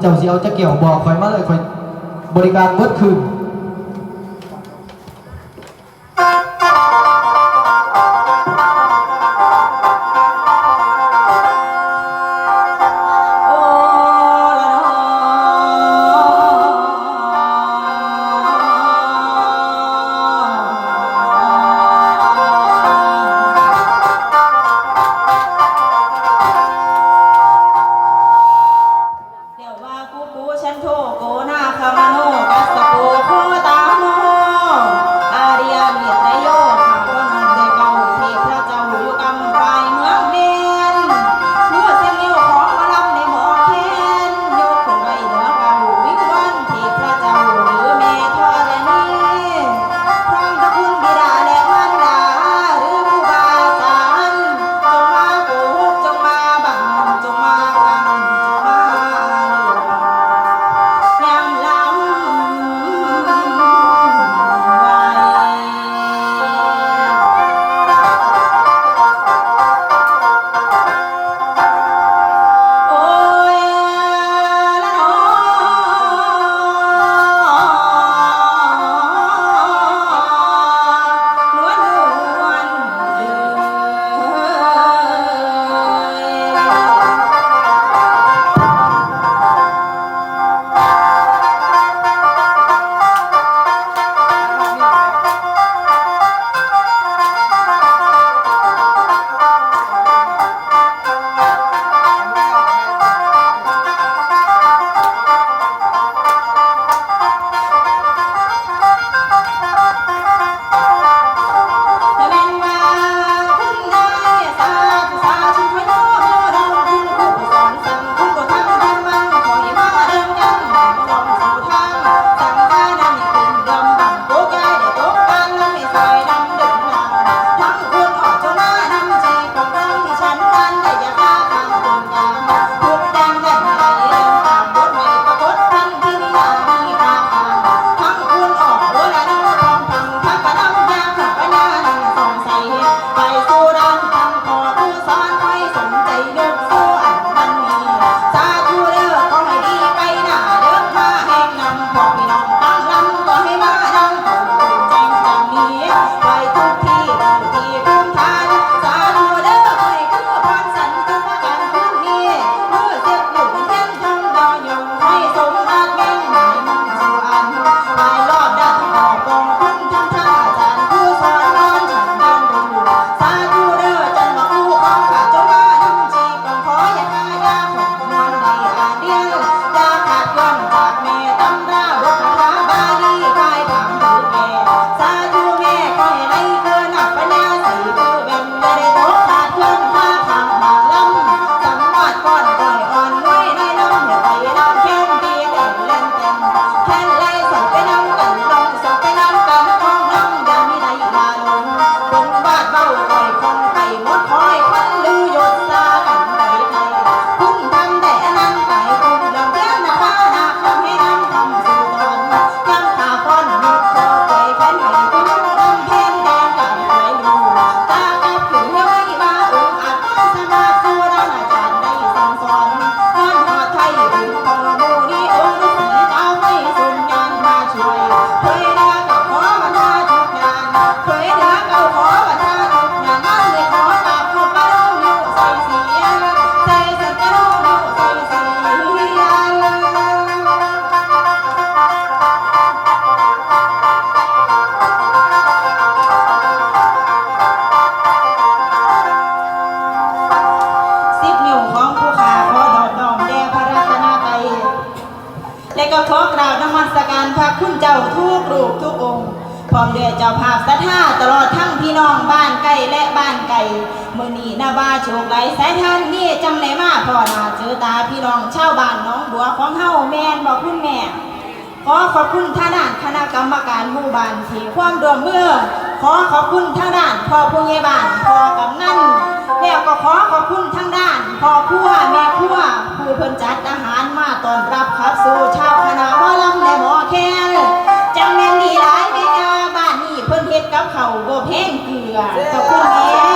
เจ้าสิเอาจะเกี่ยวบอกคอยมาเลยคอยบริการเบิดคืน พระคุณเจ้าทุกรูปทุกองค์พร้อมด้วยเจ้าภาพสัทธาตลอดทั้งพี่น้องบ้านใกล้และบ้านไกลมือนีนาบาโชคไหลสายท่านนี่จังไหนมาพ่อนาเจอตาพี่น้องชาวบ้านน้องบัวของเฮาแมนบอกคุณแม่ขอขอบคุณท่านด่านคณะกรรมการหมู่บ้านที่ความด่วเมื่อขอขอบคุณท่านด่านพ่อผู้ใหญ่บ้านพ่อกำนันแล้วก็ขอขอบคุณทางด้านพ่อผู้ว่าแม่ผู้ว่า คืเพิ่นจัดอาหารมาตอนรับครับสู่ชาวคณะว่าลำและหมอแคลจังแม่นดีหลายเแม่ยาบ้านนี้เพิ่นเฮ็ดกับเขาบ่แพงเกลือขอบคุณแม่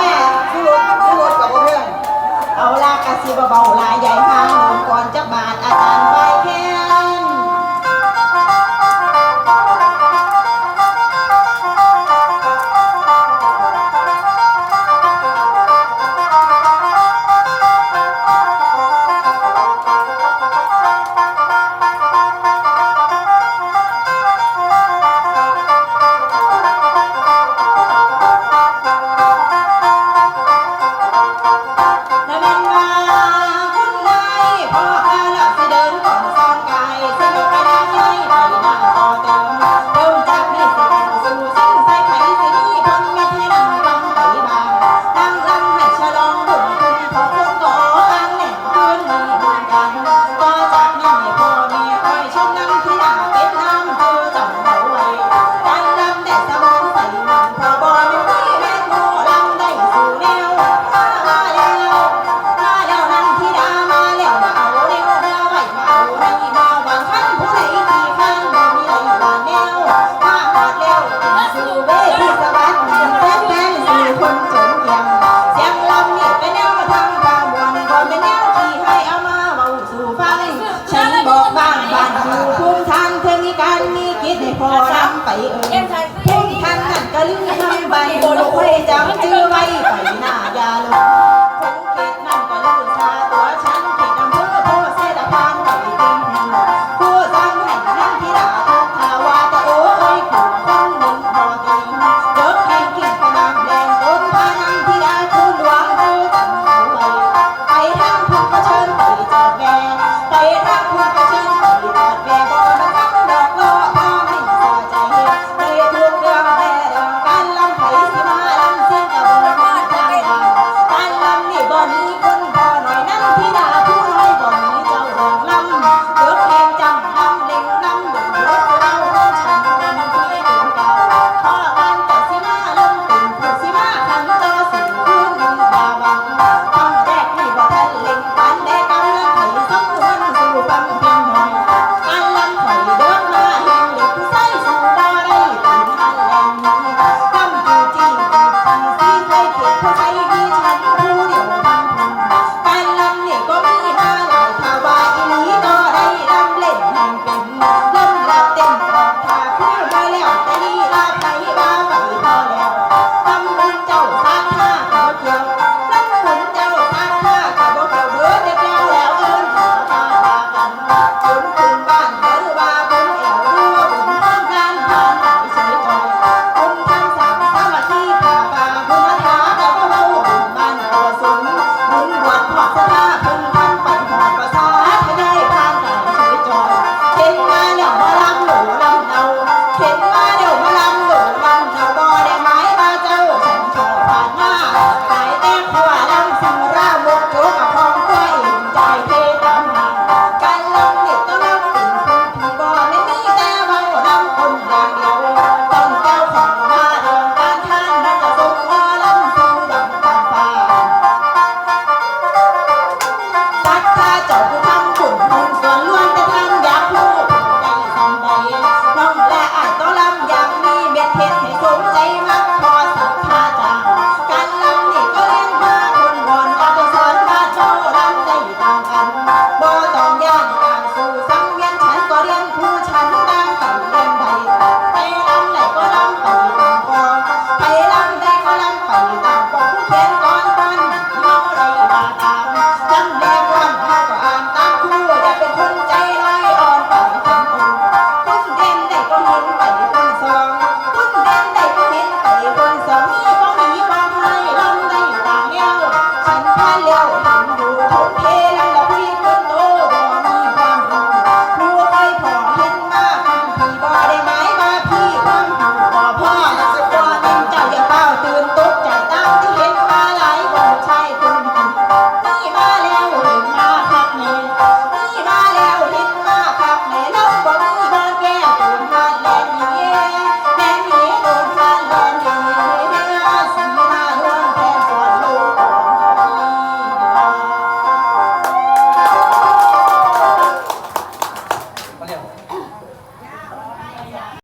ลกไ